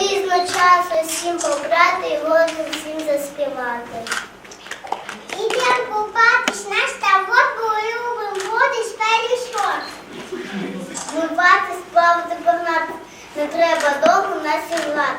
Різночасно всім побрати і голосом всім заспівати. Ідем купатись, наш табор, бо любим води з перішок. Купатись, плавати, погнати, не треба довго нас і влад.